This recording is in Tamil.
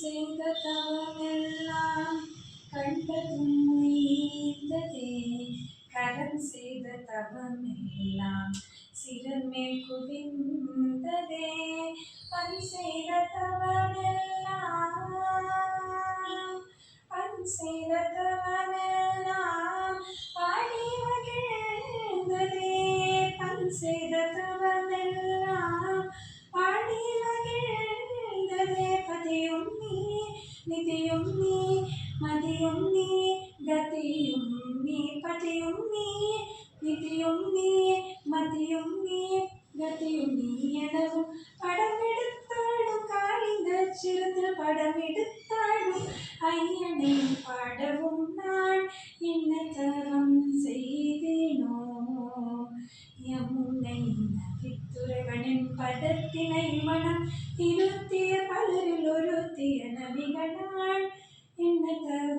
செய்த தவமெல்லாம் கண்டதும் உயிர்ந்ததே. கரம் செய்த தவமெல்லாம் சிறமே குவிந்ததே. பண் செய்த தவமெல்லாம் பண் செய்த தவமெல்லாம் பாடி மகிழ்ந்ததே. பண் செய்த தவமெல்லாம் பாடி மகிழ்ந்ததே. பதே உண்மை நிதியும் நீ மதியும் நீ கதியும் நீ பதியும் நீ நிதியும் நீ மதியும் நீ கதியும் நீ எனவும் படம் எடுத்தாடும் காலிந்த சிறுத்தில் படம் எடுத்தாடும் ஐயனை பாடவும் நான் என்ன தவம் செய்தேனோ? யமுனை நதித்துறைவனின் பதத்தினை மனம் இருத்திய കവികളാൾ എന്ന കവി